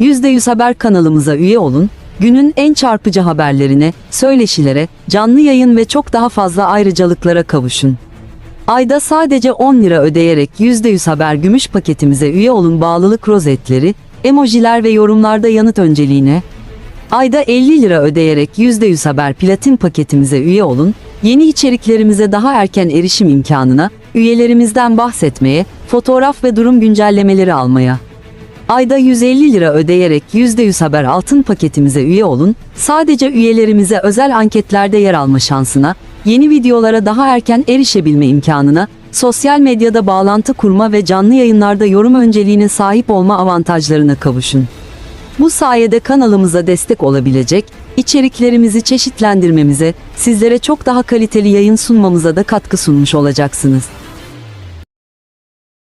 %100 Haber kanalımıza üye olun, günün en çarpıcı haberlerine, söyleşilere, canlı yayın ve çok daha fazla ayrıcalıklara kavuşun. Ayda sadece 10 lira ödeyerek %100 Haber gümüş paketimize üye olun bağlılık rozetleri, emojiler ve yorumlarda yanıt önceliğine, Ayda 50 lira ödeyerek %100 Haber Platin paketimize üye olun, yeni içeriklerimize daha erken erişim imkanına, üyelerimizden bahsetmeye, fotoğraf ve durum güncellemeleri almaya. Ayda 150 lira ödeyerek %100 Haber Altın paketimize üye olun, sadece üyelerimize özel anketlerde yer alma şansına, yeni videolara daha erken erişebilme imkanına, sosyal medyada bağlantı kurma ve canlı yayınlarda yorum önceliğine sahip olma avantajlarına kavuşun. Bu sayede kanalımıza destek olabilecek, içeriklerimizi çeşitlendirmemize, sizlere çok daha kaliteli yayın sunmamıza da katkı sunmuş olacaksınız.